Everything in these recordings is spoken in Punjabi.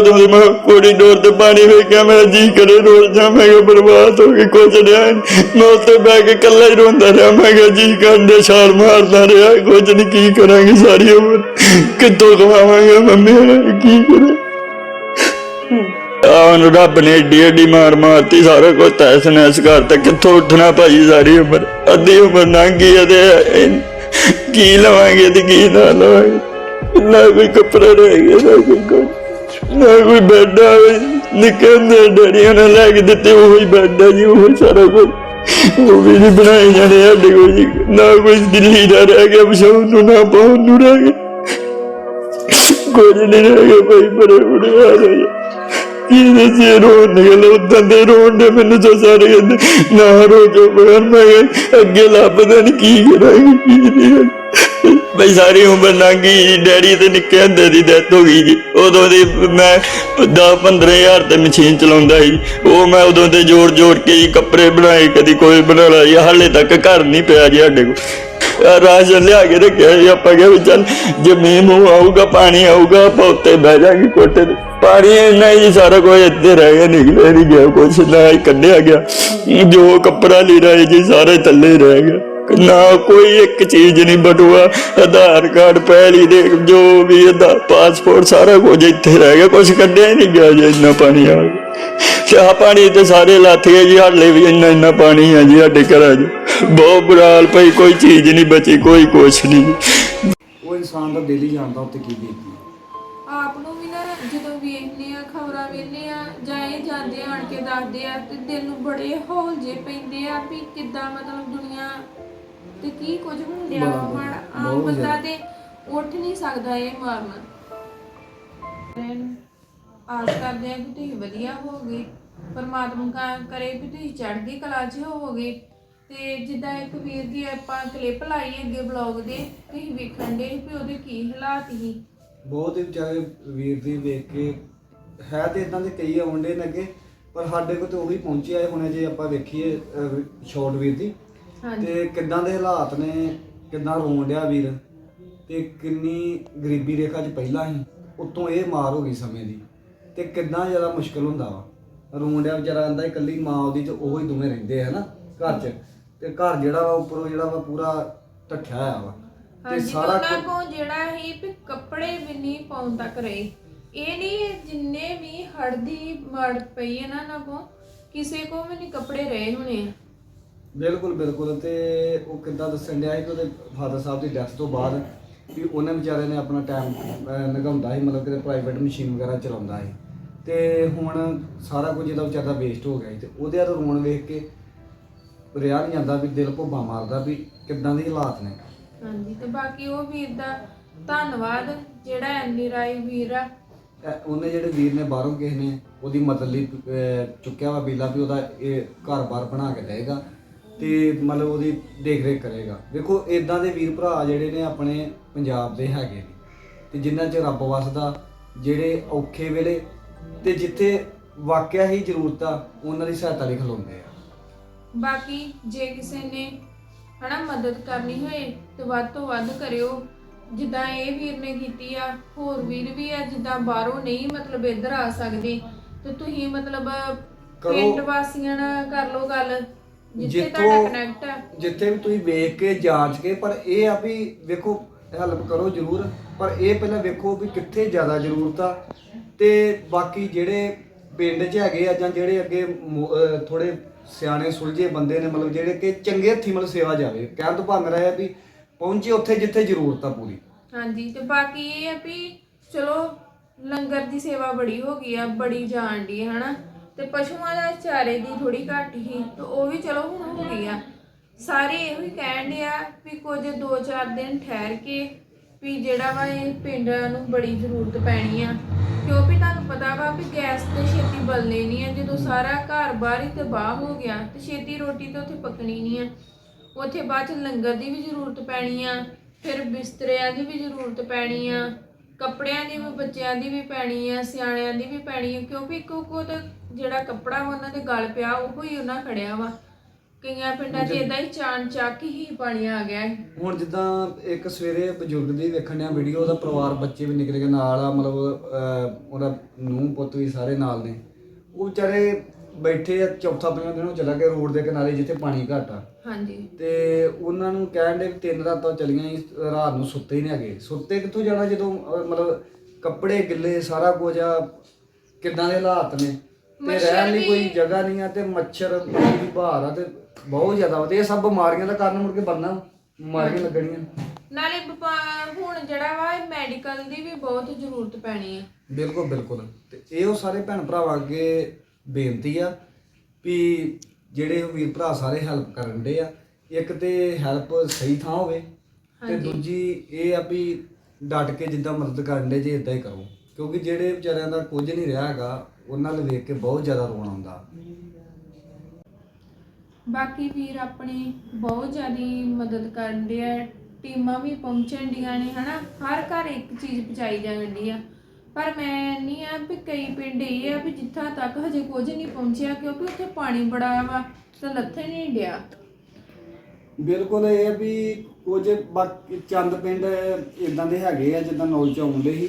ਉਦੋਂ ਦੀ ਮੈਂ ਕੋਰੀਡੋਰ ਤੇ ਪਾਣੀ ਵੇਖਿਆ ਮੇਰਾ ਜੀ ਕਰੇ ਰੋਲ ਜਾ ਮੈਂ ਕਿਹਾ ਬਰਬਾਦ ਹੋ ਗਈ ਕੁਛ ਰਿਹਾ ਮੈਂ ਉੱਤੇ ਬਹਿ ਕੇ ਇਕੱਲਾ ਹੀ ਰੋਂਦਾ ਰਿਹਾ। ਮੈਂ ਕਿਹਾ ਜੀ ਕਰਦੇ ਛਾਲ ਮਾਰਦਾ ਰਿਹਾ। ਕੁਝ ਨਹੀਂ, ਕੀ ਕਰਾਂਗੇ ਸਾਰੀ ਉਮਰ? ਕਿੱਥੋਂ ਕਮਾਵਾਂਗੇ ਮੰਮੀ ਕੀ ਕਰਾਂ? ਆਨ ਰੱਬ ਨੇ ਏਡੀ ਏਡੀ ਮਾਰ ਮਾਰਤੀ, ਸਾਰਾ ਕੁਝ ਤੈਸ ਨੈਸ ਕਰਤਾ ਕਿੱਥੋਂ ਉੱਠਣਾ ਭਾਜੀ ਸਾਰੀ ਉਮਰ? ਅੱਧੀ ਉਮਰ ਲੰਘ ਤੇ ਕੀ ਲਵਾਂਗੇ ਤੇ ਕੀ ਨਾ ਲਵਾਂਗੇ? ਨਾ ਕੋਈ ਕੱਪੜਾ ਰਹਿ ਗਿਆ ਨਾ ਕੋਈ ਨਾ ਕੋਈ ਬੈੱਡ ਆ, ਨਿੱਕੇ ਹੁੰਦੇ ਡੈਡੀ ਨੇ ਲੈ ਕੇ ਦਿੱਤੇ, ਉਹ ਬੈੱਡ ਆ ਜੀ, ਉਹ ਸਾਰਾ ਕੁਝ ਉਹ ਵੀ ਨਹੀਂ ਬਣਾਏ ਜਾਣੇ ਸਾਡੇ ਕੋਲ ਜੀ। ਨਾ ਕੋਈ ਦਿੱਲੀ ਦਾ ਰਹਿ ਗਿਆ ਵਿਸ਼ਾਉਣ ਨੂੰ, ਨਾ ਪਾਉਣ ਨੂੰ ਰਹਿ ਗਿਆ। ਕੁਝ ਨਹੀਂ ਰਹਿ ਗਿਆ, ਭਾਈ ਬੜੇ ਬੜੇ ਆ ਰਹੇ ਕੀ ਦੱਸੇ ਰੋਣ ਨਿਕਲ ਉਦਾਂ ਦੇ ਰੋਣ ਦੇ, ਮੈਨੂੰ ਤਾਂ ਸਾਰੇ ਕਹਿੰਦੇ, ਨਾ ਰੋ ਜੋ ਬਗਰ ਮੈਂ ਅੱਗੇ ਲੱਭਦਾ ਨਹੀਂ ਕੀ ਕਰਾਂਗੇ, ਕੀ ਨਹੀਂ। ਬਈ ਸਾਰੀ ਉਮਰ ਲੰਘੀ ਡੈਡੀ ਤੇ ਨਿੱਕੇ ਹੁੰਦੇ ਦੀ ਡੈਥ ਹੋ ਗਈ ਜੀ। ਉਦੋਂ ਦੀ ਮੈਂ 10 15000 ਤੇ ਮਸ਼ੀਨ ਚਲਾਉਂਦਾ ਸੀ ਉਹ ਮੈਂ ਉਦੋਂ ਤੇ ਜੋੜ ਜੋੜ ਕੇ ਹੀ ਕੱਪੜੇ ਬਣਾਏ, ਕਦੀ ਕੋਈ ਬਣਾ ਲਿਆ ਹਾਲੇ ਤੱਕ ਘਰ ਨਹੀਂ ਪਿਆ ਜੀ ਸਾਡੇ ਕੋਲ। ਰਾਸ਼ਨ ਲਿਆ ਕੇ ਰੱਖਿਆ ਜੀ। ਆਪਾਂ ਕਿਹਾ ਵੀ ਚੱਲ ਜੇ ਮੀਂਹ ਮੂੰਹ ਆਊਗਾ, ਪਾਣੀ ਆਊਗਾ, ਆਪਾਂ ਉੱਤੇ ਬਹਿ ਜਾਾਂਗੇ ਕੋਠੇ ਤੇ। ਪਾਣੀ ਇੰਨਾ ਹੀ ਸਾਰਾ ਕੁਝ ਇੱਥੇ ਰਹਿ ਗਿਆ ਨਿਕਲਿਆ ਨਹੀਂ ਗਿਆ ਕੁਛ, ਨਾ ਕੱਢਿਆ ਗਿਆ। ਜੋ ਕੱਪੜਾ ਲੀੜਾ ਹੈ ਜੀ, ਸਾਰੇ ਥੱਲੇ ਰਹਿ ਗਿਆ। ਨਾ ਕੋਈ ਇੱਕ ਚੀਜ਼ ਨਹੀਂ ਬਟੂਆ। ਆਧਾਰ ਕਾਰਡ ਪਹਿਲੀ ਦੇ ਜੋ ਵੀ ਇਹਦਾ ਪਾਸਪੋਰਟ ਸਾਰਾ ਕੁਝ ਇੱਥੇ ਰਹਿ ਗਿਆ। ਕੁਝ ਕੱਢਿਆ ਹੀ ਨਹੀਂ ਗਿਆ ਜੀ ਇੰਨਾ ਪਾਣੀ ਆ ਗਿਆ। ਚਾਹ ਪਾਣੀ ਤੇ ਸਾਰੇ ਲੱਥ ਗਏ ਜੀ ਹਾਲੇ ਵੀ ਇੰਨਾ ਇੰਨਾ ਪਾਣੀ ਆ ਜੀ ਸਾਡੇ ਘਰਾਂ 'ਚ। ਬਹੁਤ ਬੁਰਾ ਹਾਲ ਪਈ ਕੋਈ ਚੀਜ਼ ਨਹੀਂ ਬਚੀ ਕੋਈ ਕੁਛ ਨਹੀਂ। ਉਹ ਇਨਸਾਨ ਦਾ ਦਿਲ ਹੀ ਜਾਣਦਾ ਉੱਤੇ ਕੀ ਬੀਤਦੀ ਆਪ ਨੂੰ ਵੀ ਨਾ ਜਦੋਂ ਵੇਖਦੇ ਆ ਖਬਰਾਂ ਵੇਖਦੇ ਆ ਜਾਂ ਇਹ ਜਾਂਦੇ ਆਣ ਕੇ ਦੱਸਦੇ ਆ ਤੇ ਦਿਲ ਨੂੰ ਬੜੇ ਹੌਲ ਜੇ ਪੈਂਦੇ ਆ ਵੀ ਕਿੱਦਾਂ ਮਤਲਬ ਦੁਨੀਆ ਤੇ ਕੀ ਕੁਝ ਹੁੰਦਿਆ ਬੜਾ- ਹੁਣ ਆਮ ਬਹੁਤ ਬੰਦਾ ਜ਼ਿਆਦਾ। ਤੇ ਉੱਠ ਨਹੀਂ ਸਕਦਾ ਇਹ ਮਾਰਨ। ਆਸ ਕਰਦੇ ਆ ਕਿ ਤੁਸੀਂ ਵਧੀਆ ਹੋਗੇ ਪਰਮਾਤਮਾ ਕਾ- ਕਰੇ ਕਿ ਤੁਸੀਂ ਚੜ੍ਹਦੀ ਕਲਾ 'ਚ ਹੋਵੋਗੇ ਤੇ ਜਿੱਦਾਂ ਇੱਕ ਵੀਰ ਦੀ ਆਪਾਂ ਕਲਿੱਪ ਲਾਈ ਅੱਗੇ ਬਲੌਗ ਦੇ ਤੁਸੀਂ ਵੇਖਣ ਦੇ ਵੀ ਉਹਦੇ ਕੀ ਹਾਲਾਤ ਸੀ। ਬਹੁਤ ਹੀ ਵਿਚਾਰੇ ਵੀਰ ਦੀ ਵੇਖ ਕੇ ਹੈ ਤੇ ਇਦਾਂ ਦੇ ਕਈ ਆਉਂਦੇ ਨੇ ਅੱਗੇ ਪਰ ਸਾਡੇ ਕੋਲ ਤੇ ਉਹੀ ਪਹੁੰਚਿਆ ਹੁਣੇ ਜੇ ਆਪਾਂ ਵੇਖੀਏ ਸ਼ਾਰਟ ਵੀਰ ਦੀ। ਹਾਂਜੀ। ਤੇ ਕਿੱਦਾਂ ਦੇ ਹਾਲਾਤ ਨੇ? ਕਿੱਦਾਂ ਰੋਣ ਡਿਆ ਵੀਰ? ਤੇ ਕਿੰਨੀ ਗਰੀਬੀ ਰੇਖਾ 'ਚ ਪਹਿਲਾਂ ਸੀ ਉਤੋਂ ਇਹ ਮਾਰ ਹੋ ਗਈ ਸਮੇਂ ਦੀ। ਤੇ ਕਿੰਨਾ ਜ਼ਿਆਦਾ ਮੁਸ਼ਕਲ ਹੁੰਦਾ ਵਾ? ਰੋਣ ਡਿਆ ਵਿਚਾਰਾ ਆਂਦਾ ਇਕੱਲੀ ਮਾਂ ਉਹਦੀ ਤੇ ਉਹ ਹੀ ਦੋਵੇਂ ਰਹਿੰਦੇ ਆ ਨਾ ਘਰ 'ਚ। ਤੇ ਘਰ ਜਿਹੜਾ ਵਾ ਉੱਪਰੋਂ ਜਿਹੜਾ ਵਾ ਪੂਰਾ ਟੱਠਿਆ ਹੋਇਆ ਵਾ। ਤੇ ਹਾਂਜੀ ਸਾਰਾ ਉਹਨਾਂ ਕੋ ਜਿਹੜਾ ਹੀ ਵੀ ਕੱਪੜੇ ਵੀ ਨਹੀਂ ਪਾਉਣ ਤੱਕ ਰਹੇ। ਇਹ ਨਹੀਂ ਜਿੰਨੇ ਵੀ ਹੜਦੀ ਮੜ ਪਈ ਹੈ ਨਾ ਕੋ ਕਿਸੇ ਕੋ ਵੀ ਨਹੀਂ ਕੱਪੜੇ ਰਹੇ ਹੋਣੇ। ਆ ਬਿਲਕੁਲ ਬਿਲਕੁਲ ਤੇ ਉਹ ਕਿੱਦਾਂ ਦੱਸਣ ਡਿਆ ਸੀ ਕਿ ਉਹਦੇ ਫਾਦਰ ਸਾਹਿਬ ਦੀ ਡੈਥ ਤੋਂ ਬਾਅਦ ਵੀ ਉਹਨਾਂ ਵਿਚਾਰੇ ਨੇ ਆਪਣਾ ਟਾਈਮ ਲਗਾਉਂਦਾ ਸੀ ਮਤਲਬ ਕਿ ਪ੍ਰਾਈਵੇਟ ਮਸ਼ੀਨ ਵਗੈਰਾ ਚਲਾਉਂਦਾ ਸੀ। ਤੇ ਹੁਣ ਸਾਰਾ ਕੁਝ ਇਹਦਾ ਵਿਚਾਰਾ ਵੇਸਟ ਹੋ ਗਿਆ ਸੀ ਤੇ ਉਹਦੇ ਵੱਲ ਰੋਣ ਵੇਖ ਕੇ ਰਿਆ ਨਹੀਂ ਜਾਂਦਾ ਵੀ ਦਿਲ ਭੁੱਬਾ ਮਾਰਦਾ ਵੀ ਕਿੱਦਾਂ ਦੇ ਹਾਲਾਤ ਨੇ। ਹਾਂਜੀ ਤੇ ਬਾਕੀ ਉਹ ਵੀਰ ਦਾ ਧੰਨਵਾਦ ਜਿਹੜਾ ਐਨੀ ਰਾਈ ਵੀਰ ਆ। ਇਹ ਉਹਨੇ ਜਿਹੜੇ ਵੀਰ ਨੇ ਬਾਹਰੋਂ ਕਿਸੇ ਨੇ ਉਹਦੀ ਮਦਦ ਲਈ ਅਹ, ਚੁੱਕਿਆ ਵਾ ਬੀਲਾ ਵੀ ਉਹਦਾ ਇਹ ਘਰ-ਬਾਰ ਬਣਾ ਕੇ ਦੇਗਾ ਤੇ ਮਤਲਬ ਉਹਦੀ ਦੇਖ-ਰੇਖ ਕਰੇਗਾ। ਵੇਖੋ ਇਦਾਂ ਦੇ ਵੀਰ ਭਰਾ ਜਿਹੜੇ ਨੇ ਆਪਣੇ ਪੰਜਾਬ ਦੇ ਹੈਗੇ ਨੇ। ਤੇ ਜਿਨ੍ਹਾਂ 'ਚ ਰੱਬ ਵਸਦਾ ਜਿਹੜੇ ਔਖੇ ਵੇਲੇ ਤੇ ਜਿੱਥੇ ਵਾਕਿਆ ਹੀ ਜ਼ਰੂਰਤ ਆ ਉਹਨਾਂ ਦੀ ਸਹਾਇਤਾ ਲਈ ਖਲੋਂਦੇ ਆ। ਬਾਕੀ ਜੇ ਕਿਸੇ ਨੇ ਹਨਾ ਮਦਦ ਕਰਨੀ ਹੋਏ ਤੇ ਵੱਧ ਤੋਂ ਵੱਧ ਕਰਿਓ। ਜਿੱਦਾਂ ਇਹ ਵੀਰ ਨੇ ਕੀਤੀ ਆ ਹੋਰ ਵੀਰ ਵੀ ਆ ਜਿੱਦਾਂ ਬਾਹਰੋਂ ਨਹੀਂ ਮਤਲਬ ਇੱਧਰ ਆ ਸਕਦੇ। ਤੇ ਤੁਸੀਂ ਮਤਲਬ ਕਰੋ। ਪਿੰਡ ਵਾਸੀਆਂ ਨਾਲ ਕਰ ਲਓ ਗੱਲ। ਜਿੱਥੇ ਜਿੱਥੋਂ- ਤੁਹਾਡਾ ਕਨੈਕਟ ਆ। ਜਿੱਥੇ ਵੀ ਤੁਸੀਂ ਵੇਖ ਕੇ ਜਾਂਚ ਕੇ ਪਰ ਇਹ ਆ ਵੀ ਵੇਖੋ ਹੈਲਪ ਕਰੋ ਜ਼ਰੂਰ ਪਰ ਇਹ ਪਹਿਲਾਂ ਵੇਖੋ ਵੀ ਕਿੱਥੇ ਜ਼ਿਆਦਾ ਜ਼ਰੂਰਤ ਆ। ਤੇ ਬਾਕੀ ਜਿਹੜੇ ਪਿੰਡ 'ਚ ਹੈਗੇ ਆ ਜਾਂ ਜਿਹੜੇ ਅੱਗੇ ਥੋੜੇ ਸਿਆਣੇ ਸੁਲਝੇ ਬੰਦੇ ਨੇ ਮਤਲਬ ਜਿਹੜੇ ਕਿ ਚੰਗੇ ਹੱਥੀ ਮਤਲਬ ਸੇਵਾ ਜਾਵੇ ਕਹਿਣ ਤੋਂ ਭਾਵ ਮੇਰਾ ਇਹ ਆ ਵੀ ਪਹੁੰਚੇ ਉੱਥੇ ਜਿੱਥੇ ਜ਼ਰੂਰਤ ਆ ਪੂਰੀ। ਹਾਂਜੀ ਤੇ ਬਾਕੀ ਇਹ ਆ ਵੀ ਚਲੋ ਲੰਗਰ ਦੀ ਸੇਵਾ ਬੜੀ ਹੋ ਗਈ ਆ ਬੜੀ ਜਾਣ ਦੀ ਹਨਾ? ਤੇ ਪਸ਼ੂਆਂ ਦਾ ਚਾਰੇ ਦੀ ਥੋੜੀ ਘੱਟ ਹੀ, ਤੇ ਉਹ ਵੀ ਚਲੋ ਹੁਣ ਹੋ ਗਈ ਆ। ਸਾਰੇ ਇਹੋ ਹੀ ਕਹਿਣ ਡਿਆ ਵੀ ਕੁਝ 2-4 ਦਿਨ ਠਹਿਰ ਕੇ ਵੀ ਜਿਹੜਾ ਵਾ ਇਹ ਪਿੰਡਾਂ ਨੂੰ ਬੜੀ ਜ਼ਰੂਰਤ ਪੈਣੀ ਆ। ਕਿਉਂਕਿ ਤੁਹਾਨੂੰ ਪਤਾ ਵਾ ਵੀ ਗੈਸ ਤੇ ਛੇਤੀ ਬਲਨੇ ਨਹੀਂ ਆ। ਜਦੋਂ ਸਾਰਾ ਘਰ ਬਾਹਰ ਹੀ ਤਬਾਹ ਹੋ ਗਿਆ, ਤੇ ਛੇਤੀ ਰੋਟੀ ਤਾਂ ਉੱਥੇ ਪੱਕਣੀ ਨਹੀਂ ਆ। ਉੱਥੇ ਬਾਅਦ ਚ ਲੰਗਰ ਦੀ ਵੀ ਜ਼ਰੂਰਤ ਪੈਣੀ ਆ, ਫਿਰ ਬਿਸਤਰਿਆਂ ਦੀ ਵੀ ਜ਼ਰੂਰਤ ਪੈਣੀ ਆ। ਕੱਪੜਿਆਂ ਦੀ ਵੀ ਬੱਚਿਆਂ ਦੀ ਵੀ ਪੈਣੀ ਆ ਸਿਆਣਿਆਂ ਦੀ ਵੀ ਪੈਣੀ ਆ ਕਿਉਂਕਿ ਇੱਕੋ ਇੱਕੋ ਤਾਂ ਜਿਹੜਾ ਕੱਪੜਾ ਵਾ ਉਹਨਾਂ ਦੇ ਗਲ ਪਿਆ ਉਹ ਹੀ ਉਹਨਾਂ ਖੜਿਆ ਵਾ ਕਈਆਂ ਪਿੰਡਾਂ 'ਚ ਇਦਾਂ ਹੀ ਚਾਣ ਚੱਕ ਹੀ ਪਾਣੀ ਆ ਗਿਆ। ਹੁਣ ਜਿੱਦਾਂ ਇੱਕ ਸਵੇਰੇ ਬਜ਼ੁਰਗ ਦੀ ਵੇਖਣ ਡਿਆ ਵੀਡੀਓ ਉਹਦਾ ਪਰਿਵਾਰ ਬੱਚੇ ਵੀ ਨਿਕਲ ਕੇ ਨਾਲ ਆ ਮਤਲਬ ਅਹ, ਉਹਦਾ ਨੂੰਹ ਪੁੱਤ ਵੀ ਸਾਰੇ ਨਾਲ ਨੇ ਉਹ ਵਿਚਾਰੇ ਬੈਠੇ ਆ ਚੌਥਾ ਪੰਜਵਾਂ ਦਿਨ ਉਹ ਚਲਾ ਗਿਆ ਰੋਡ ਦੇ ਕਿਨਾਰੇ ਜਿੱਥੇ ਪਾਣੀ ਘੱਟ ਆ। ਹਾਂਜੀ। ਤੇ ਉਹਨਾਂ ਨੂੰ ਕਹਿਣ ਦੇ ਤਿੰਨ ਰਾਤਾਂ ਚਲੀਆਂ ਸੀ, ਰਾਤ ਨੂੰ ਸੁੱਤੇ ਹੀ ਨਹੀਂ ਹੈਗੇ। ਸੁੱਤੇ ਕਿੱਥੋਂ ਜਾਣਾ ਜਦੋਂ ਅਹ, ਮਤਲਬ ਕੱਪੜੇ ਗਿੱਲੇ ਸਾਰਾ ਕੁਝ ਆ ਕਿੱਦਾਂ ਦੇ ਹਾਲਾਤ ਨੇ? ਤੇ ਮੱਛਰ ਰਹਿਣ ਲਈ ਵੀ- ਕੋਈ ਜਗ੍ਹਾ ਨਹੀਂ ਆ ਤੇ ਮੱਛਰ ਪਾਣੀ ਦੀ ਬਹਾਰ ਆ ਤੇ ਬਹੁਤ ਜ਼ਿਆਦਾ ਵਾ ਤੇ ਇਹ ਸਭ ਬਿਮਾਰੀਆਂ ਦਾ ਕਾਰਨ ਮੁੜ ਕੇ ਬਣਨਾ ਬਿਮਾਰੀਆਂ ਲੱਗਣੀਆਂ। ਨਾਲੇ ਵਪਾ- ਹੁਣ ਜਿਹੜਾ ਵਾ ਮੈਡੀਕਲ ਦੀ ਵੀ ਬਹੁਤ ਜ਼ਰੂਰਤ ਪੈਣੀ ਹੈ ਬਿਲਕੁਲ ਬਿਲਕੁਲ। ਤੇ ਇਹ ਉਹ ਸਾਰੇ ਭੈਣ ਭਰਾਵਾਂ ਅੱਗੇ ਬੇਨਤੀ ਆ ਵੀ ਜਿਹੜੇ ਵੀਰ ਭਰਾ ਸਾਰੇ ਹੈਲਪ ਕਰਨ ਦੇ ਆ ਇੱਕ ਤੇ ਹੈਲਪ ਸਹੀ ਥਾਂ ਹੋਵੇ ਤੇ ਦੂਜੀ ਇਹ ਆ ਵੀ ਡਟ ਕੇ ਜਿੱਦਾਂ ਮਦਦ ਕਰਨ ਦੇ ਜੇ ਇਦਾਂ ਹੀ ਕਰੋ। ਕਿਉਂਕਿ ਜਿਹੜੇ ਵਿਚਾਰਿਆਂ ਦਾ ਕੁਝ ਨਹੀਂ ਰਿਹਾ ਹੈਗਾ ਉਹਨਾਂ ਨੂੰ ਵੇਖ ਕੇ ਬਹੁਤ ਜ਼ਿਆਦਾ ਰੋਣਾ ਆਉਂਦਾ। ਬਾਕੀ ਵੀਰ ਆਪਣੀ ਬਹੁਤ ਜ਼ਿਆਦੀ ਮਦਦ ਕਰਨ ਦੇ ਆ ਟੀਮਾਂ ਵੀ ਪਹੁੰਚਣ ਡੀਆਂ ਨੇ ਹਨਾ? ਹਰ ਘਰ ਇੱਕ ਚੀਜ਼ ਪਹੁੰਚਾਈ ਜਾਣ ਡਈ ਆ। ਪਰ ਮੈਂ ਨਹੀਂ ਆ ਵੀ ਕਈ ਪਿੰਡ ਇਹ ਆ ਵੀ ਜਿੱਥਾਂ ਤੱਕ ਹਜੇ ਕੁਝ ਨਹੀਂ ਪਹੁੰਚਿਆ ਕਿਉਂਕਿ ਉੱਥੇ ਪਾਣੀ ਬੜਾ ਵਾ ਤੇ ਲੱਥੇ ਨਹੀਂ ਡਿਆ। ਬਿਲਕੁਲ ਇਹ ਵੀ ਕੁਝ ਬਾਕੀ ਚੰਦ ਪਿੰਡ ਇਦਾਂ ਦੇ ਹੈਗੇ ਆ ਜਿੱਦਾਂ ਨੌਲ ਚ ਆਉਂਦੇ ਸੀ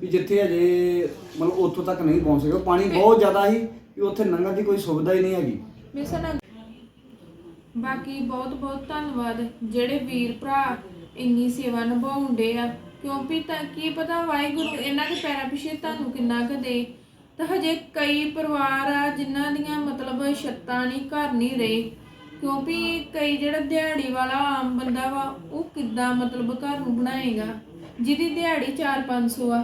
ਵੀ ਜਿੱਥੇ ਅਜੇ ਮਤਲਬ ਉੱਥੋਂ ਤੱਕ ਨਹੀਂ ਪਹੁੰਚ ਸਕੇ ਪਾਣੀ ਬਹੁਤ ਜ਼ਿਆਦਾ ਸੀ ਕਿ ਉੱਥੇ ਲੰਘਣ ਦੀ ਕੋਈ ਸੁਵਿਧਾ ਹੀ ਨਹੀਂ ਹੈਗੀ। ਬਾਕੀ ਬਹੁਤ ਬਹੁਤ ਧੰਨਵਾਦ। ਜਿਹੜੇ ਵੀਰ ਭਰਾ ਇੰਨੀ ਸੇਵਾ ਨਿਭਾਉਂਦੇ ਆ ਕਿਉਂਕਿ ਤਾਂ ਕੀ ਪਤਾ ਵਾਹਿਗੁਰੂ ਇਹਨਾਂ ਦੇ ਪੈਰਾਂ ਪਿੱਛੇ ਤੁਹਾਨੂੰ ਕਿੰਨਾ ਕੁ ਦੇ। ਤਾਂ ਹਜੇ ਕਈ ਪਰਿਵਾਰ ਆ ਜਿਨ੍ਹਾਂ ਦੀਆਂ ਮਤਲਬ ਛੱਤਾਂ ਨਹੀਂ ਘਰ ਨਹੀਂ ਰਹੇ। ਕਿਉਂਕਿ ਕਈ ਜਿਹੜਾ ਦਿਹਾੜੀ ਵਾਲਾ ਆਮ ਬੰਦਾ ਵਾ, ਉਹ ਕਿੱਦਾਂ ਮਤਲਬ ਘਰ ਨੂੰ ਬਣਾਏਗਾ? ਜਿਹਦੀ ਦਿਹਾੜੀ 4-500 ਆ,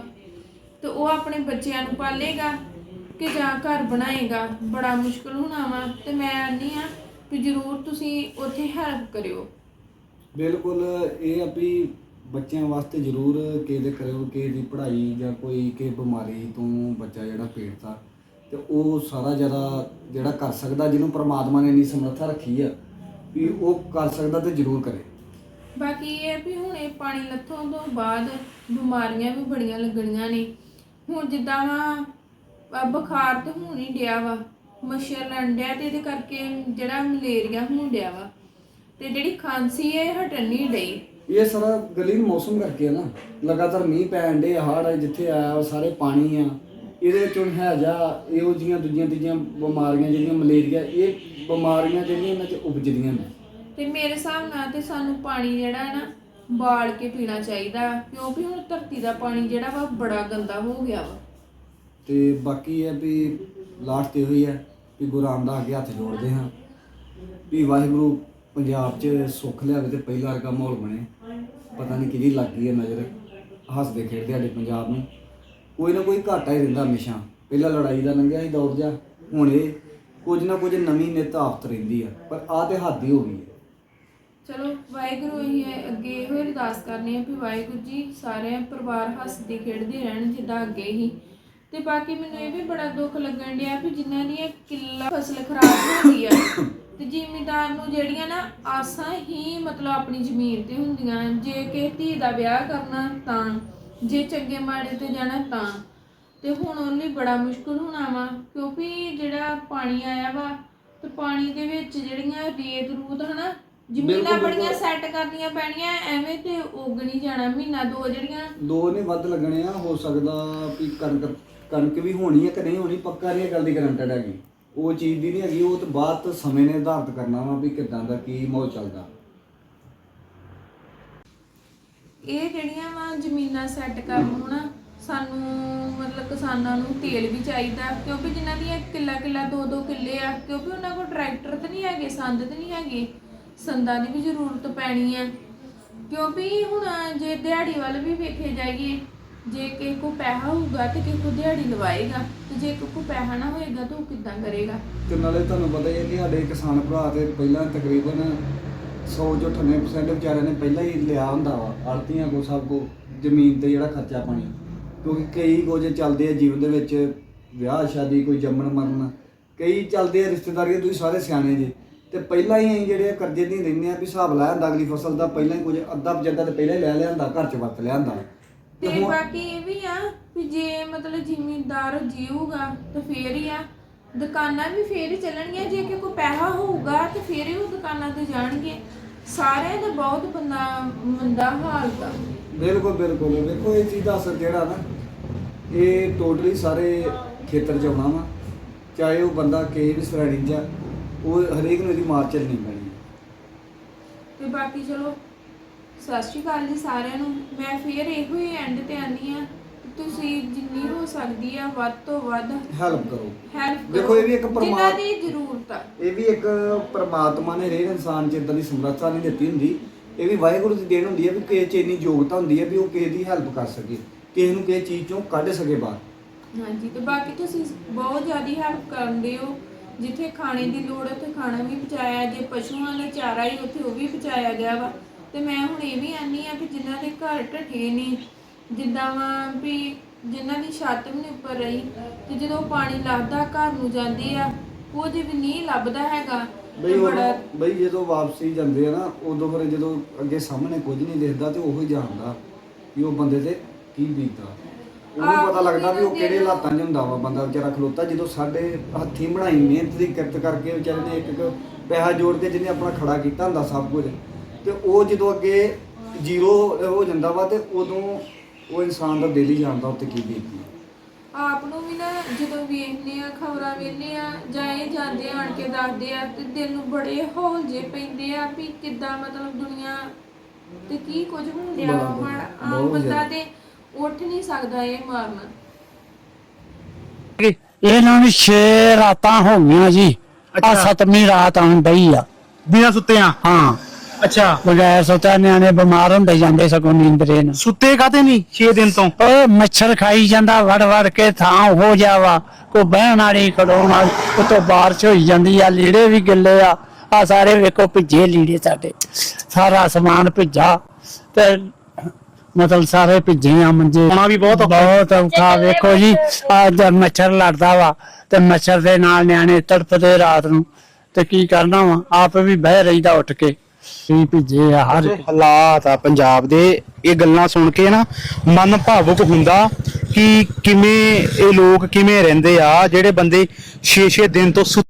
ਤੇ ਉਹ ਆਪਣੇ ਬੱਚਿਆਂ ਨੂੰ ਪਾਲੇਗਾ ਕਿ ਜਾਂ ਘਰ ਬਣਾਏਗਾ? ਬੜਾ ਮੁਸ਼ਕਲ ਹੋਣਾ ਵਾ। ਤੇ ਮੈਂ ਆਨੀ ਆ ਕਿ ਜ਼ਰੂਰ ਤੁਸੀਂ ਉੱਥੇ ਹੈਲਪ ਕਰਿਓ। ਬਿਲਕੁਲ, ਇਹ ਆ ਵੀ ਬੱਚਿਆਂ ਵਾਸਤੇ ਜ਼ਰੂਰ ਕਿਸੇ ਦੇ ਕਰਿਓ ਕਿਸੇ ਦੀ ਪੜ੍ਹਾਈ ਜਾਂ ਕੋਈ ਕਿਸੇ ਬਿਮਾਰੀ ਤੋਂ ਬੱਚਾ ਜਿਹੜਾ ਪੀੜਤਾ ਤੇ ਉਹ ਸਾਰਾ ਜ਼ਿਆਦਾ ਜਿਹੜਾ ਕਰ ਸਕਦਾ, ਜਿਹਨੂੰ ਪ੍ਰਮਾਤਮਾ ਨੇ ਇੰਨੀ ਸਮਰੱਥਾ ਰੱਖੀ ਆ, ਵੀ ਉਹ ਕਰ ਸਕਦਾ ਤੇ ਜ਼ਰੂਰ ਕਰੇ। ਬਾਕੀ ਇਹ ਵੀ ਹੁਣ ਇਹ ਪਾਣੀ ਲੱਥੋਂ ਤੋਂ ਬਾਅਦ ਬਿਮਾਰੀਆਂ ਵੀ ਬੜੀਆਂ ਲੱਗਣੀਆਂ ਨੇ। ਹੁਣ ਜਿੱਦਾਂ ਵਾ ਬੁਖਾਰ ਤਾਂ ਹੁਣ ਹੀ ਡਿਆ ਵਾ, ਮੱਛਰ ਲੜਨ ਡਿਆ ਤੇ ਇਹਦੇ ਕਰਕੇ ਜਿਹੜਾ ਮਲੇਰੀਆ ਹੋਣ ਡਿਆ ਵਾ, ਤੇ ਜਿਹੜੀ ਖਾਂਸੀ ਹੈ ਹਟਣ ਨਹੀਂ ਡਈ। ਇਹ ਸਾਰਾ ਗਲੀ ਨੂੰ ਮੌਸਮ ਕਰਕੇ ਆ ਨਾ ਲਗਾਤਾਰ ਮੀਂਹ ਪੈਣ ਦੇ ਹੜ੍ਹ ਜਿੱਥੇ ਆਇਆ ਉਹ ਸਾਰੇ ਪਾਣੀ ਆ। ਇਹਦੇ ਵਿੱਚੋਂ ਹੈ ਜਾ ਇਹੋ ਜੀਆਂ ਦੂਜੀਆਂ ਤੀਜੀਆਂ ਬਿਮਾਰੀਆਂ ਜਿਹੜੀਆਂ ਮਲੇਰੀਆ ਇਹ ਬਿਮਾਰੀਆਂ ਜਿਹੜੀਆਂ ਇਹਨਾਂ 'ਚ ਉਪਜਦੀਆਂ ਨੇ। ਤੇ ਮੇਰੇ ਹਿਸਾਬ ਨਾਲ ਤੇ ਸਾਨੂੰ ਪਾਣੀ ਜਿਹੜਾ ਹੈ ਨਾ ਬਾਲ ਕੇ ਪੀਣਾ ਚਾਹੀਦਾ ਕਿਉਂਕਿ ਹੁਣ ਧਰਤੀ ਦਾ ਪਾਣੀ ਜਿਹੜਾ ਵਾ ਬੜਾ ਗੰਦਾ ਹੋ ਗਿਆ ਵਾ। ਤੇ ਬਾਕੀ ਇਹ ਵੀ ਲਾਸਟ ਤੇ ਹੋਈ ਹੈ ਵੀ ਗੁਰੂ ਰਾਮਦਾਸ ਅੱਗੇ ਹੱਥ ਜੋੜਦੇ ਹਾਂ। ਵੀ ਵਾਹਿਗੁਰੂ ਪੰਜਾਬ 'ਚ ਸੁੱਖ ਲਿਆਵੇ ਤੇ ਪਹਿਲਾ ਵਰਗਾ ਮਾਹੌਲ ਬਣੇ। ਪਤਾ ਨਹੀਂ ਕਿਹਦੀ ਲੱਗ ਗਈ ਹੈ ਨਜ਼ਰ। ਹੱਸਦੇ ਖੇਡਦੇ ਸਾਡੇ ਪੰਜਾਬ ਨੂੰ। ਕੋਈ ਨਾ ਕੋਈ ਘਾਟਾ ਹੀ ਰਹਿੰਦਾ ਹਮੇਸ਼ਾ। ਪਹਿਲਾਂ ਲੜਾਈ ਦਾ ਲੰਘਿਆ ਸੀ ਦੌਰ ਜਾ ਹੁਣ ਇਹ ਕੁਝ ਨਾ ਕੁਝ ਨਵੀਂ ਨਿਤ ਆਫਤ ਰਹਿੰਦੀ ਆ। ਪਰ ਆ ਤੇ ਹੱਦ ਹੀ ਹੋ ਗਈ ਹੈ। ਚਲੋ, ਵਾਹਿਗੁਰੂ ਹੀ ਅੱਗੇ ਇਹੋ ਅਰਦਾਸ ਕਰਨੀ ਹੈ ਵੀ ਵਾਹਿਗੁਰੂ ਜੀ ਸਾਰੇ ਪਰਿਵਾਰ ਹੱਸਦੇ, ਖੇਡਦੇ ਰਹਿਣ ਜਿੱਦਾਂ ਅੱਗੇ ਹੀ। ਤੇ ਬਾਕੀ ਮੈਨੂੰ ਇਹ ਵੀ ਬੜਾ ਦੁੱਖ ਲੱਗਣ ਡਿਆ ਵੀ ਜਿਨ੍ਹਾਂ ਦੀ ਇਹ ਕਿੱਲਾ ਫਸਲ ਖਰਾਬ ਹੋ ਗਈ ਆ। ਤੇ ਜ਼ਿਮੀਦਾਰ ਨੂੰ ਜਿਹੜੀਆਂ ਨਾ ਆਸਾਂ ਹੀ ਮਤਲਬ ਆਪਣੀ ਜ਼ਮੀਨ ਤੇ ਹੁੰਦੀਆਂ ਜੇ ਕਿਸੇ ਧੀ ਦਾ ਵਿਆਹ ਕਰਨਾ ਤਾਂ ਜੇ ਚੰਗੇ ਮਾੜੇ ਤੇ ਜਾਣਾ ਤਾਂ। ਤੇ ਹੁਣ ਉਹਨੂੰ ਲਈ ਬੜਾ ਮੁਸ਼ਕਲ ਹੋਣਾ ਵਾ ਕਿਉਂਕਿ ਜਿਹੜਾ ਪਾਣੀ ਆਇਆ ਵਾ ਤੇ ਪਾਣੀ ਦੇ ਵਿੱਚ ਜਿਹੜੀਆਂ ਰੇਤ ਰੂਤ ਹਨਾ ਜ਼ਮੀਨਾਂ ਬੜੀਆਂ ਸੈੱਟ ਕਰਨੀਆਂ ਪੈਣੀਆਂ ਐਵੇਂ ਤੇ ਉੱਗ ਨਹੀਂ ਜਾਣਾ। ਮਹੀਨਾ ਦੋ ਜਿਹੜੀਆਂ ਦੋ ਨੇ ਵੱਧ ਲੱਗਣੇ ਆ ਹੋ ਸਕਦਾ ਵੀ ਕਣਕ ਕਣਕ ਵੀ ਹੋਣੀ ਹੈ ਕਿ ਨਹੀਂ ਹੋਣੀ ਪੱਕਾ ਨਹੀਂ ਇਹ ਗੱਲ ਦੀ ਗਰੰਟਡ ਹੈਗੀ। ਉਹ ਚੀਜ਼ ਦੀ ਨਹੀਂ ਹੈਗੀ, ਉਹ ਤਾਂ ਬਾਅਦ ਤੋਂ ਸਮੇਂ ਨੇ ਨਿਰਧਾਰਤ ਕਰਨਾ ਵਾ ਵੀ ਕਿਦਾਂ ਦਾ ਕੀ ਮਾਹੌਲ ਚੱਲਦਾ। ਇਹ ਜਿਹੜੀਆਂ ਵਾ ਜ਼ਮੀਨਾਂ ਸੈੱਟ ਕਰਨ ਨੂੰ ਨਾ, ਸਾਨੂੰ ਮਤਲਬ ਕਿਸਾਨਾਂ ਨੂੰ ਤੇਲ ਵੀ ਚਾਹੀਦਾ, ਕਿਉਂਕਿ ਜਿਨ੍ਹਾਂ ਦੀਆਂ ਕਿੱਲਾ ਕਿੱਲਾ ਦੋ ਦੋ ਕਿੱਲੇ ਆ, ਕਿਉਂਕਿ ਉਹਨਾਂ ਕੋਲ ਟਰੈਕਟਰ ਤੇ ਨਹੀਂ ਹੈਗੇ, ਸੰਦ ਤੇ ਨਹੀਂ ਹੈਗੇ, ਸੰਦਾਂ ਦੀ ਵੀ ਜ਼ਰੂਰਤ ਪੈਣੀ ਆ। ਕਿਉਂਕਿ ਹੁਣ ਜੇ ਦਿਹਾੜੀ ਵੱਲ ਵੀ ਵੇਖੇ ਜਾਈਏ ਜੇ ਕਿਸੇ ਕੋ ਪੈਸਾ ਹੋਊਗਾ ਤੇ ਕਿਸੇ ਕੋ ਦਿਹਾੜੀ ਲਵਾਏਗਾ, ਤੇ ਜੇ ਕਿਸੇ ਕੋ ਪੈਸਾ ਨਾ ਹੋਏਗਾ ਤਾਂ ਉਹ ਕਿੱਦਾਂ ਕਰੇਗਾ? ਤੇ ਨਾਲੇ ਤੁਹਾਨੂੰ ਪਤਾ ਹੀ ਹੈ ਕਿ ਸਾਡੇ ਕਿਸਾਨ ਭਰਾ ਤੇ ਪਹਿਲਾਂ ਤਕਰੀਬਨ 100 ਚੋਂ 98% ਵਿਚਾਰਿਆਂ ਨੇ ਪਹਿਲਾਂ ਹੀ ਲਿਆ ਹੁੰਦਾ ਵਾ, ਆੜਤੀਆਂ ਕੋ ਸਭ ਕੋ ਜ਼ਮੀਨ ਤੇ ਜਿਹੜਾ ਖਰਚਾ ਪਾਣੀ। ਕਿਉਂਕਿ ਕਈ ਕੁਝ ਚੱਲਦੇ ਆ ਜੀਵਨ ਦੇ ਵਿੱਚ, ਵਿਆਹ, ਸ਼ਾਦੀ, ਕੋਈ ਜੰਮਣ, ਮਰਨ। ਕਈ ਚੱਲਦੇ ਆ ਰਿਸ਼ਤੇਦਾਰੀਆਂ ਤੁਸੀਂ ਸਾਰੇ ਸਿਆਣੇ ਜੇ। ਤੇ ਪਹਿਲਾਂ ਹੀ ਅਸੀਂ ਜਿਹੜੇ ਕਰਜ਼ੇ ਨਹੀਂ ਰਹਿੰਦੇ ਆ ਵੀ ਹਿਸਾਬ ਲਾਇਆ ਹੁੰਦਾ ਅਗਲੀ ਫਸਲ ਦਾ, ਪਹਿਲਾਂ ਹੀ ਕੁਝ ਅੱਧਾ ਪਜੰਦਾ ਤੇ ਪਹਿਲਾਂ ਹੀ ਲੈ ਲਿਆਂਦਾ, ਘਰ ਚ ਵਰਤ ਲਿਆਂਦਾ। ਤੇ ਹੁਣ ਬਾਕੀ ਇਹ ਵੀ ਆ ਵੀ ਜੇ ਮਤਲਬ ਜ਼ਿਮੀਂਦਾਰ ਜੀਊਗਾ ਤਾਂ ਫੇਰ ਹੀ ਆ। ਦੁਕਾਨਾਂ ਵੀ ਫੇਰ ਹੀ ਚੱਲਣਗੀਆਂ ਜੇ ਕਿ ਕੋਈ ਪੈਸਾ ਹੋਊਗਾ ਤੇ ਫੇਰ ਹੀ ਉਹ ਦੁਕਾਨਾਂ ਤੇ ਜਾਣਗੇ। ਸਾਰਿਆਂ ਦਾ ਬਹੁਤ ਬੰਦਾ ਮੰਦਾ ਹਾਲ ਦਾ ਬਿਲਕੁਲ ਬਿਲਕੁਲ। ਵੇਖੋ ਇਹ ਚੀਜ਼ ਦਾ ਅਸਰ ਜਿਹੜਾ ਨਾ ਇਹ ਟੋਟਲੀ ਸਾਰੇ ਖੇਤਰ 'ਚ ਆਉਣਾ ਵਾ। ਚਾਹੇ ਉਹ ਬੰਦਾ ਕਿਸੇ ਵੀ ਸਰਣੀ 'ਚ ਆ, ਉਹ ਹਰੇਕ ਨੂੰ ਇਹਦੀ ਮਾਰ ਚੱਲਣੀ ਪੈਣੀ ਤੇ ਬਾਕੀ ਚਲੋ ਸਤਿ ਸ਼੍ਰੀ ਅਕਾਲ ਜੀ ਸਾਰਿਆਂ ਨੂੰ। ਮੈਂ ਫੇਰ ਇਹੋ ਹੀ ਐਂਡ ਤੇ ਆਨੀ ਆ ਤੁਸੀਂ ਜਿੰਨੀ ਹੋ ਸਕਦੀ ਆ ਵੱਧ ਤੋਂ ਵੱਧ ਹੈਲਪ ਕਰੋ। ਹੈਲਪ ਦੇਖੋ, ਇਹ ਵੀ ਇੱਕ ਜਿਨ੍ਹਾਂ ਪਰਮਾਤ- ਦੀ ਜ਼ਰੂਰਤ ਆ। ਇਹ ਵੀ ਇੱਕ ਪ੍ਰਮਾਤਮਾ ਨੇ ਹਰੇਕ ਇਨਸਾਨ 'ਚ ਇਦਾਂ ਦੀ ਸਮਰੱਥਾ ਨਹੀਂ ਦਿੱਤੀ ਹੁੰਦੀ। ਇਹ ਵੀ ਵਾਹਿਗੁਰੂ ਦੀ ਦੇਣ ਹੁੰਦੀ ਹੈ ਵੀ ਕਿਸੇ 'ਚ ਇੰਨੀ ਯੋਗਤਾ ਹੁੰਦੀ ਹੈ ਵੀ ਉਹ ਕਿਸੇ ਦੀ ਹੈਲਪ ਕਰ ਸਕੇ ਕਿਸੇ ਨੂੰ ਕਿਸੇ ਚੀਜ਼ 'ਚੋਂ ਕੱਢ ਸਕੇ ਬਾਹਰ। ਹਾਂਜੀ ਤੇ ਬਾਕੀ ਤੁਸੀਂ ਬਹੁਤ ਜ਼ਿਆਦਾ ਹੈਲਪ ਕਰਦੇ ਹੋ। ਜਿੱਥੇ ਖਾਣੇ ਦੀ ਲੋੜ ਹੈ ਉੱਥੇ ਖਾਣਾ ਵੀ ਪਹੁੰਚਾਇਆ ਜੇ ਪਸ਼ੂਆਂ ਦਾ ਚਾਰਾ ਹੀ ਉੱਥੇ ਉਹ ਵੀ ਪਹੁੰਚਾਇਆ ਗਿਆ ਵਾ। ਤੇ ਮੈਂ ਹੁਣ ਇਹ ਵੀ ਆਨੀ ਆ ਕਿ ਜਿਨ੍ਹਾਂ ਦੇ ਘਰ ਢੱਠੇ ਨੇ ਜਿੱਦਾਂ ਵਾ ਵੀ ਜਿਨ੍ਹਾਂ ਦੀ ਛੱਤ ਵੀ ਨਹੀਂ ਉੱਪਰ ਰਹੀ ਤੇ ਜਦੋਂ ਪਾਣੀ ਲੱਭਦਾ ਘਰ ਨੂੰ ਜਾਂਦੇ ਆ ਕੁਝ ਵੀ ਨਹੀਂ ਲੱਭਦਾ ਹੈਗਾ ਬਈ ਤੇ ਉਹ ਬੜਾ ਬਈ ਜਦੋਂ ਵਾਪਸੀ ਜਾਂਦੇ ਆ ਨਾ ਉਦੋਂ ਫਿਰ ਜਦੋਂ ਅੱਗੇ ਸਾਹਮਣੇ ਕੁਝ ਨਹੀਂ ਦਿਖਦਾ ਤੇ ਉਹੀ ਜਾਣਦਾ ਵੀ ਉਹ ਬੰਦੇ ਤੇ ਕੀ ਬੀਤਦਾ ਉਹਨੂੰ ਪਤਾ ਲੱਗਦਾ ਵੀ ਉਹ ਕਿਹੜੇ। ਹਾਲਾਤਾਂ 'ਚ ਹੁੰਦਾ ਵਾ ਬੰਦਾ ਵਿਚਾਰਾ ਖਲੋਤਾ ਜਦੋਂ ਸਾਡੇ ਹੱਥੀਂ ਬਣਾਈ ਮਿਹਨਤ ਦੀ ਕਿਰਤ ਕਰਕੇ ਵਿਚਾਰੇ ਨੇ ਇੱਕ ਇੱਕ ਪੈਸਾ ਜੋੜ ਕੇ ਜਿਹਨੇ ਆਪਣਾ ਖੜਾ ਕੀਤਾ ਹੁੰਦਾ ਸਭ ਕੁਝ ਤੇ ਉਹ ਜਦੋਂ ਅੱਗੇ ਜ਼ੀਰੋ ਹੋ ਜਾਂਦਾ ਵਾ ਤੇ ਉਦੋਂ ਉਹ ਇਨਸਾਨ ਦਾ ਦਿਲ ਹੀ ਜਾਣਦਾ ਉੱਤੇ ਕੀ ਬੀਤਦੀ ਆਪ ਨੂੰ ਵੀ ਨਾ ਜਦੋਂ ਵੇਖਦੇ ਆ ਖਬਰਾਂ ਵੇਖਦੇ ਆ ਜਾਂ ਇਹ ਜਾਂਦੇ ਆਣ ਕੇ ਦੱਸਦੇ ਆ ਤੇ ਦਿਲ ਨੂੰ ਬੜੇ ਹੌਲ ਜੇ ਪੈਂਦੇ ਆ ਵੀ ਕਿੱਦਾਂ ਮਤਲਬ ਦੁਨੀਆ ਤੇ ਕੀ ਕੁਝ ਹੁੰਦਿਆ ਬੜਾ- ਹੁਣ ਆਮ ਬਹੁਤ ਬੰਦਾ ਜ਼ਿਆਦਾ। ਤੇ ਉੱਠ ਨਹੀਂ ਸਕਦਾ ਇਹ ਮਾਰਨ। ਇਹਨਾਂ ਨੂੰ 6 ਰਾਤਾਂ ਹੋ ਗਈਆਂ ਜੀ। ਆ ਅੱਛਾ। ਸਤਵੀਂ ਰਾਤ ਆਉਣ ਡਈ ਆ। ਬਿਨਾਂ ਸੁੱਤੇ ਆ ਹਾਂ। ਅੱਛਾ। ਬਗੈਰ ਸੁੱਤਾ ਨਿਆਣੇ ਬਿਮਾਰ ਹੁੰਦੇ ਜਾਂਦੇ ਸਗੋਂ ਨੀਂਦਰੇ ਨੂੰ ਸੁੱਤੇ ਕਾਤੇ ਨਹੀਂ 6 ਦਿਨ ਤੋਂ? ਓ ਮੱਛਰ ਖਾਈ ਜਾਂਦਾ ਵੜ ਵੜ ਕੇ ਥਾਂ ਹੋ ਜਾਵਾ ਕੋ ਬਹਿਣ ਵਾਲੀ ਖੜੋਣ ਵਾਲੀ ਉਤੋਂ ਬਾਰਿਸ਼ ਹੋਈ ਜਾਂਦੀ ਆ ਲੀੜੇ ਵੀ ਗਿੱਲੇ ਆ। ਆ ਸਾਰੇ ਵੇਖੋ ਭਿੱਜੇ ਲੀੜੇ ਸਾਡੇ। ਸਾਰਾ ਸਮਾਨ ਭਿੱਜਾ ਤੇ ਮਤਲਬ ਸਾਰੇ ਭਿੱਜੇ ਆ ਮੰਜੇ। ਸੌਣਾ ਵੀ ਬਹੁਤ ਔਖਾ। ਬਹੁਤ ਔਖਾ ਵੇਖੋ ਜੀ ਆ ਜਦ ਮੱਛਰ ਲੜਦਾ ਵਾ ਤੇ ਮੱਛਰ ਦੇ ਨਾਲ ਨਿਆਣੇ ਤੜਫਦੇ ਰਾਤ ਨੂੰ। ਤੇ ਕੀ ਕਰਨਾ ਵਾ ਆਪ ਵੀ ਬਹਿ ਰਹੀਦਾ ਉੱਠ ਕੇ। ਵੀ ਭਿੱਜੇ ਆ ਹਰ ਹਾਲਾਤ ਆ ਪੰਜਾਬ ਦੇ ਇਹ ਗੱਲਾਂ ਸੁਣ ਕੇ ਨਾ ਮਨ ਭਾਵੁਕ ਹੁੰਦਾ ਕਿ ਕਿਵੇਂ ਇਹ ਲੋਕ ਕਿਵੇਂ ਰਹਿੰਦੇ ਆ ਜਿਹੜੇ ਬੰਦੇ 6-6 ਦਿਨ ਤੋਂ ਸੁੱਤੇ